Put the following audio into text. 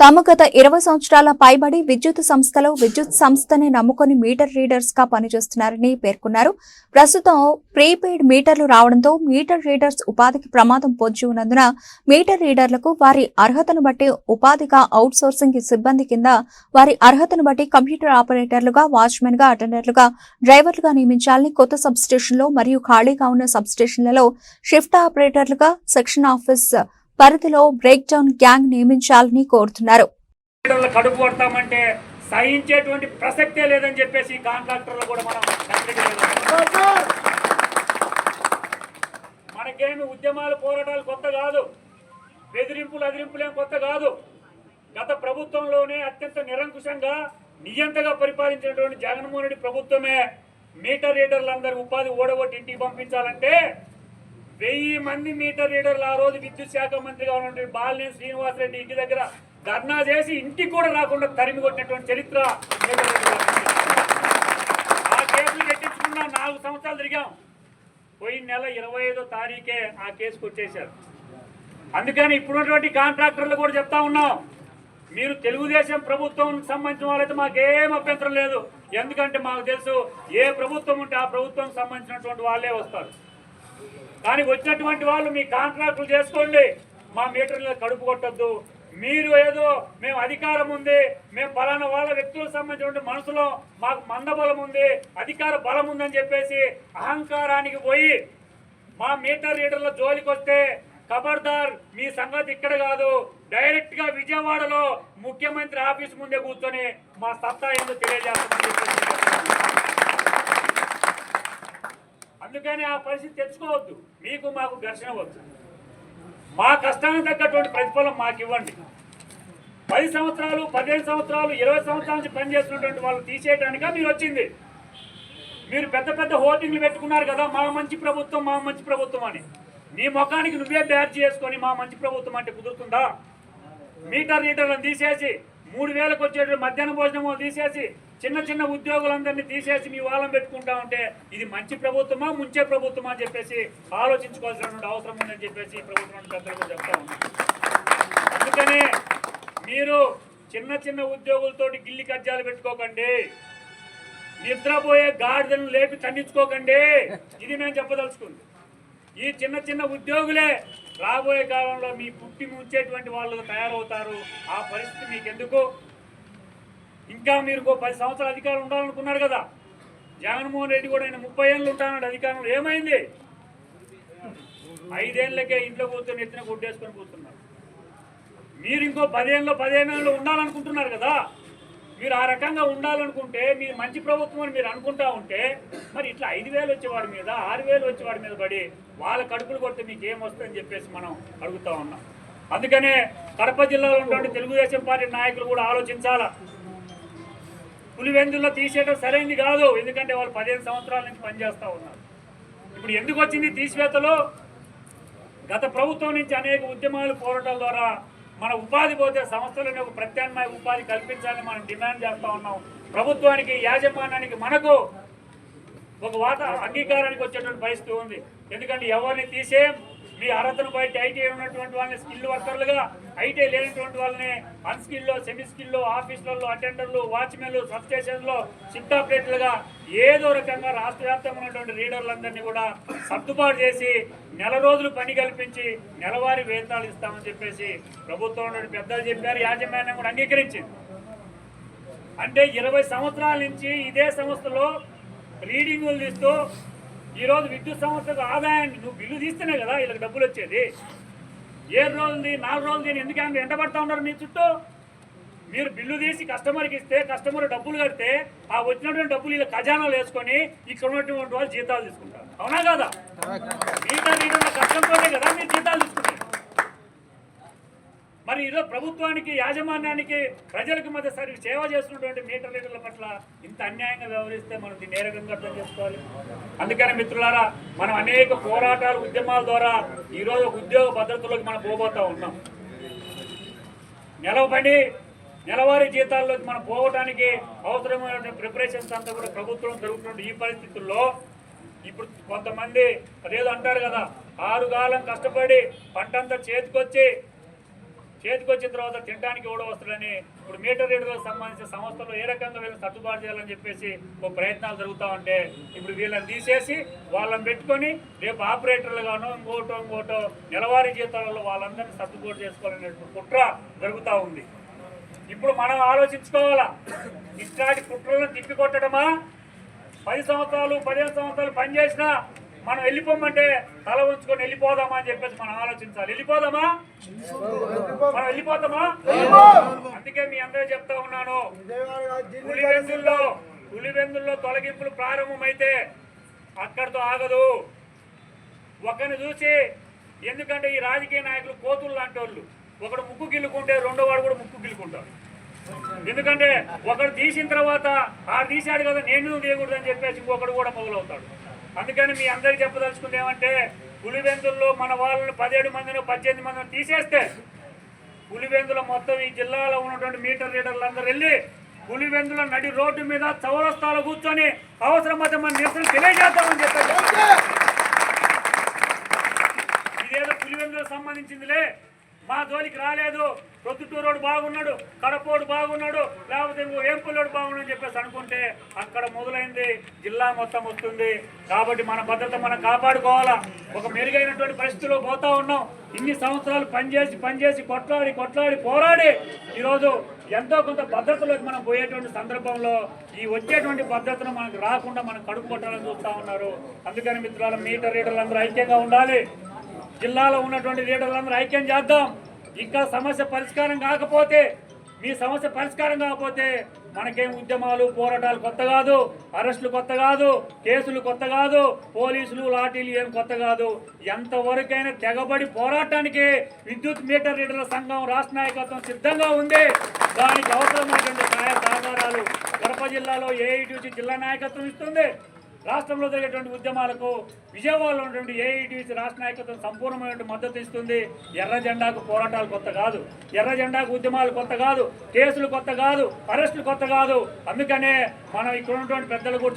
తాము గత ఇరవై సంవత్సరాల పైబడి విద్యుత్ సంస్థలో విద్యుత్ సంస్థని నమ్ముకొని మీటర్ రీడర్స్గా పనిచేస్తున్నారని పేర్కొన్నారు. ప్రస్తుతం ప్రీపెయిడ్ మీటర్లు రావడంతో మీటర్ రీడర్స్ ఉపాధికి ప్రమాదం పొంచి ఉన్నందున మీటర్ రీడర్లకు వారి అర్హతను బట్టి ఉపాధిగా అవుట్ సోర్సింగ్ సిబ్బంది కింద వారి అర్హతను బట్టి కంప్యూటర్ ఆపరేటర్లుగా వాచ్మెన్గా అటెండర్లుగా డ్రైవర్లుగా నియమించాలని కొత్త సబ్ స్టేషన్లో మరియు ఖాళీగా ఉన్న సబ్ స్టేషన్లలో షిఫ్ట్ ఆపరేటర్లుగా సెక్షన్ ఆఫీస్ పరిధిలో బ్రేక్ డౌన్ గ్యాంగ్ నియమించాలని కోరుతున్నారు. కడుపు కొడతామంటే సహించేటువంటి ప్రసక్తే లేదని చెప్పేసి కాంట్రాక్టర్లు కూడా మనం మనకేమి ఉద్యమాలు పోరాటాలు కొత్త కాదు. బెదిరింపులు అదిరింపులేం కొత్త కాదు. గత ప్రభుత్వంలోనే అత్యంత నిరంకుశంగా నియంతగా పరిపాలించినటువంటి జగన్మోహన్ రెడ్డి ప్రభుత్వమే మీటర్ రీడర్లందరూ ఉపాధి ఓడగొట్టి ఇంటికి పంపించాలంటే వెయ్యి మంది మీటర్ రీడర్లు ఆ రోజు విద్యుత్ శాఖ మంత్రిగా ఉన్నటువంటి బాలినేని శ్రీనివాసరెడ్డి ఇంటి దగ్గర ధర్నా చేసి ఇంటికి కూడా రాకుండా తరిమి కొట్టినటువంటి చరిత్ర ఆ కేసులు పెట్టించుకున్నా నాలుగు సంవత్సరాలు తిరిగాం. పోయిన నెల ఇరవై ఐదో తారీఖే ఆ కేసు కొట్టేశారు అందుకని ఇప్పుడున్నటువంటి కాంట్రాక్టర్లు కూడా చెప్తా ఉన్నాం. మీరు తెలుగుదేశం ప్రభుత్వం సంబంధించిన వాళ్ళైతే మాకేం అభ్యంతరం లేదు. ఎందుకంటే మాకు తెలుసు ఏ ప్రభుత్వం ఉంటే ఆ ప్రభుత్వం సంబంధించినటువంటి వాళ్ళే వస్తారు. కానీ వచ్చినటువంటి వాళ్ళు మీ కాంట్రాక్టులు చేసుకోండి. మా మీటర్లు కడుపు కొట్టద్దు. మీరు ఏదో మేము అధికారం ఉంది మేము పలానా వాళ్ళ వ్యక్తులకు సంబంధించిన మనసులో మాకు మందబలం ఉంది అధికార బలం ఉందని చెప్పేసి అహంకారానికి పోయి మా మీటర్ రీడర్ల జోలికి వస్తే ఖబర్దార్ మీ సంగతి ఇక్కడ కాదు. డైరెక్ట్గా విజయవాడలో ముఖ్యమంత్రి ఆఫీస్ ముందే కూర్చొని మా సత్తా ఏందో తెలియజేస్తామని చెప్పేసి అందుకని ఆ పరిస్థితి తెచ్చుకోవద్దు మీకు మాకు ఘర్షణ వద్దు. మా కష్టానికి తగ్గటువంటి ప్రతిఫలం మాకు ఇవ్వండి. పది సంవత్సరాలు పదిహేను సంవత్సరాలు ఇరవై సంవత్సరాల నుంచి పనిచేస్తున్నటువంటి వాళ్ళు తీసేయడానిక మీరు వచ్చింది. మీరు పెద్ద పెద్ద హోర్డింగ్లు పెట్టుకున్నారు కదా మా మంచి ప్రభుత్వం మా మంచి ప్రభుత్వం అని. నీ ముఖానికి నువ్వే బ్యాచ్ చేసుకొని మా మంచి ప్రభుత్వం అంటే కుదురుతుందా? మీటర్ రీటర్లను తీసేసి మూడు వేలకు వచ్చేటువంటి మధ్యాహ్న భోజనం తీసేసి చిన్న చిన్న ఉద్యోగులందరినీ తీసేసి మీ వాళ్ళని పెట్టుకుంటా ఉంటే ఇది మంచి ప్రభుత్వమా ముంచే ప్రభుత్వమా అని చెప్పేసి ఆలోచించుకోవాల్సినటువంటి అవసరం ఉందని చెప్పేసి ప్రభుత్వం పెద్దలకు చెప్తా ఉన్నాం. అందుకనే మీరు చిన్న చిన్న ఉద్యోగులతోటి గిల్లి కజ్జాలు పెట్టుకోకండి. నిద్రపోయే గాడిదను లేపి తన్నించుకోకండి. ఇది నేను చెప్పదలుచుకుంది. ఈ చిన్న చిన్న ఉద్యోగులే రాబోయే కాలంలో మీ పుట్టి ముంచేటువంటి వాళ్ళు తయారవుతారు. ఆ పరిస్థితి మీకు ఎందుకు ఇంకా మీరు ఇంకో పది సంవత్సరాలు అధికారం ఉండాలనుకున్నారు కదా. జగన్మోహన్ రెడ్డి కూడా ఆయన ముప్పై ఏళ్ళు ఉంటానండి అధికారంలో. ఏమైంది? ఐదేళ్ళకే ఇంట్లో కూర్చొని ఎత్తిన కొట్టేసుకొని కూర్చున్నారు. మీరు ఇంకో పదేళ్ళలో పదిహేను ఏళ్ళు ఉండాలనుకుంటున్నారు కదా. మీరు ఆ రకంగా ఉండాలనుకుంటే మీరు మంచి ప్రభుత్వం అని మీరు అనుకుంటా ఉంటే మరి ఇట్లా ఐదు వేలు వచ్చేవాడి మీద ఆరు వేలు వచ్చేవాడి మీద పడి వాళ్ళ కడుపులు కొడితే మీకు ఏం వస్తుందని చెప్పేసి మనం అడుగుతా ఉన్నాం. అందుకనే కడప జిల్లాలో ఉన్నటువంటి తెలుగుదేశం పార్టీ నాయకులు కూడా ఆలోచించాలా? పులివెందుల్లో తీసేయడం సరైంది కాదు ఎందుకంటే వాళ్ళు పదిహేను సంవత్సరాల నుంచి పనిచేస్తూ ఉన్నారు. ఇప్పుడు ఎందుకు వచ్చింది తీసివేతలో? గత ప్రభుత్వం నుంచి అనేక ఉద్యమాలు పోరాటాల ద్వారా మన ఉపాధి పోతే సంస్థలని ఒక ప్రత్యామ్నాయ ఉపాధి కల్పించాలని మనం డిమాండ్ చేస్తూ ఉన్నాం. ప్రభుత్వానికి యాజమాన్యానికి మనకు ఒక వాత అంగీకారానికి వచ్చేటువంటి పరిస్థితి ఉంది. ఎందుకంటే ఎవరిని తీసే మీ అర్హతను బయట ఐటీఐ ఉన్నటువంటి వాళ్ళని స్కిల్ వర్కర్లుగా ఐటీఐ లేనటువంటి వాళ్ళని అన్స్కిల్లో సెమీ స్కిల్లో ఆఫీసులలో అటెండర్లు వాచ్మెన్లు సబ్స్టేషన్లో షిఫ్ట్ ఆపరేటర్లుగా ఏదో రకంగా రాష్ట్ర వ్యాప్తంగా ఉన్నటువంటి రీడర్లందరినీ కూడా సర్దుబాటు చేసి నెల రోజులు పని కల్పించి నెలవారీ వేతనాలు ఇస్తామని చెప్పేసి ప్రభుత్వం పెద్దలు చెప్పారు. యాజమాన్యం కూడా అంగీకరించింది. అంటే ఇరవై సంవత్సరాల నుంచి ఇదే సంస్థలో రీడింగులు తీస్తూ ఈరోజు విద్యుత్ సంస్థకు ఆదాయాన్ని నువ్వు బిల్లు తీస్తేనే కదా వీళ్ళకి డబ్బులు వచ్చేది. ఏడు రోజులది నాలుగు రోజులది ఎందుకు ఆమె ఎండబడతా ఉన్నారు మీ చుట్టూ? మీరు బిల్లు తీసి కస్టమర్కి ఇస్తే కస్టమర్ డబ్బులు కడితే ఆ వచ్చినటువంటి డబ్బులు వీళ్ళ ఖజానాలు వేసుకొని ఇక్కడ ఉన్నటువంటి వాళ్ళు జీతాలు తీసుకుంటారు. అవునా కదా? మిగతా నీళ్ళ కష్టంతోనే కదా మీరు జీతాలు తీసుకుంటారు. మరి ఈరోజు ప్రభుత్వానికి యాజమాన్యానికి ప్రజలకు మధ్య సరి సేవ చేస్తున్నటువంటి మీటర్ లీటర్ల పట్ల ఇంత అన్యాయంగా వ్యవహరిస్తే మనం దీన్ని ఏ రకంగా అర్థం చేసుకోవాలి? అందుకని మిత్రులారా మనం అనేక పోరాటాలు ఉద్యమాల ద్వారా ఈరోజు ఒక ఉద్యోగ భద్రతలోకి మనం పోబోతా ఉన్నాం. నిలవబడి నెలవారీ జీతాల్లోకి మనం పోవటానికి అవసరమైన ప్రిపరేషన్స్ అంతా కూడా ప్రభుత్వం జరుగుతున్న ఈ పరిస్థితుల్లో ఇప్పుడు కొంతమంది అదేదో అంటారు కదా ఆరు కాలం కష్టపడి పంటంతా చేతికొచ్చి చేతికి వచ్చిన తర్వాత తినడానికి కూడా వస్తుందని ఇప్పుడు మీటర్ రీడర్లకు సంబంధించిన సంస్థలు ఏ రకంగా వీళ్ళని సర్దుబాటు చేయాలని చెప్పేసి ఒక ప్రయత్నాలు జరుగుతూ ఉంటే ఇప్పుడు వీళ్ళని తీసేసి వాళ్ళని పెట్టుకొని రేపు ఆపరేటర్లుగాను ఇంకోటో ఇంకోటో నెలవారీ జీతాలలో వాళ్ళందరినీ సర్దుబాటు చేసుకోవాలనేటువంటి కుట్ర జరుగుతూ ఉంది. ఇప్పుడు మనం ఆలోచించుకోవాలా? ఇట్లాంటి కుట్రలను తిప్పికొట్టడమా? పది సంవత్సరాలు పదిహేను సంవత్సరాలు పనిచేసినా మనం వెళ్ళిపోమంటే తల ఉంచుకొని వెళ్ళిపోదామా అని చెప్పేసి మనం ఆలోచించాలి. వెళ్ళిపోదామా? మనం వెళ్ళిపోతామా అందుకే మీ అందరూ చెప్తా ఉన్నాను. పులివెందుల్లో పులివెందుల్లో తొలగింపులు ప్రారంభమైతే అక్కడితో ఆగదు. ఒకరిని చూసి ఎందుకంటే ఈ రాజకీయ నాయకులు కోతులు లాంటి వాళ్ళు. ఒకడు ముక్కు గిల్లుకుంటే రెండో వాడు కూడా ముక్కు గిల్లుకుంటాడు. ఎందుకంటే ఒకడు తీసిన తర్వాత ఆ తీశాడు కదా నేను తీయకూడదు అని చెప్పేసి ఇంకొకడు కూడా మొదలవుతాడు. అందుకని మీ అందరికి చెప్పదలుచుకుంది ఏమంటే పులివెందుల్లో మన వాళ్ళని పదిహేడు మందిని పద్దెనిమిది మందిని తీసేస్తే పులివెందుల మొత్తం ఈ జిల్లాలో ఉన్నటువంటి మీటర్ రీడర్లు అందరూ వెళ్ళి పులివెందుల నడి రోడ్డు మీద చౌరస్తాలో కూర్చొని అవసరమైతే మన నిరసన తెలియజేద్దామని చెప్పారు. ఇదేదో పులివెందులకు సంబంధించిందిలే. మా జోలికి రాలేదు. ప్రొద్దుటూరోడు బాగున్నాడు కడపోడు బాగున్నాడు లేకపోతే ఇంకో ఏంపుల్లోడు బాగున్నాడు అని చెప్పేసి అనుకుంటే అక్కడ మొదలైంది. జిల్లా మొత్తం వస్తుంది. కాబట్టి మన భద్రత మనం కాపాడుకోవాలా. ఒక మెరుగైనటువంటి పరిస్థితిలో పోతా ఉన్నాం. ఇన్ని సంవత్సరాలు పనిచేసి పనిచేసి కొట్లాడి కొట్లాడి పోరాడి ఈరోజు ఎంతో కొంత భద్రతలోకి మనం పోయేటువంటి సందర్భంలో ఈ వచ్చేటువంటి భద్రతను మనకు రాకుండా మనం కడుపు కొట్టాలని చూస్తూ ఉన్నారు. అందుకని మిత్రులు మీటర్ రీడర్లు అందరూ ఐక్యంగా ఉండాలి. జిల్లాలో ఉన్నటువంటి లీడర్లందరూ ఐక్యం చేద్దాం. ఇంకా సమస్య పరిష్కారం కాకపోతే మీ సమస్య పరిష్కారం కాకపోతే మనకేం ఉద్యమాలు పోరాటాలు కొత్త కాదు అరెస్టులు కొత్త కాదు కేసులు కొత్త కాదు పోలీసులు లాఠీలు ఏం కొత్త కాదు. ఎంతవరకైనా తెగబడి పోరాటానికి విద్యుత్ మీటర్ రీడర్ల సంఘం రాష్ట్ర నాయకత్వం సిద్ధంగా ఉంది. దానికి అవసరమైనటువంటి సహాయ సహకారాలు కడప జిల్లాలో ఏఐటీసీ జిల్లా నాయకత్వం ఇస్తుంది. రాష్ట్రంలో జరిగేటువంటి ఉద్యమాలకు విజయవాడలో ఉన్నటువంటి ఏఐటీసీ రాష్ట్ర నాయకత్వం సంపూర్ణమైన మద్దతు ఇస్తుంది. ఎర్ర జెండాకు పోరాటాలు కొత్త కాదు. ఎర్ర జెండాకు ఉద్యమాలు కొత్త కాదు. కేసులు కొత్త కాదు. అరెస్టులు కొత్త కాదు. అందుకనే మనం ఇక్కడ ఉన్నటువంటి పెద్దలు కూడా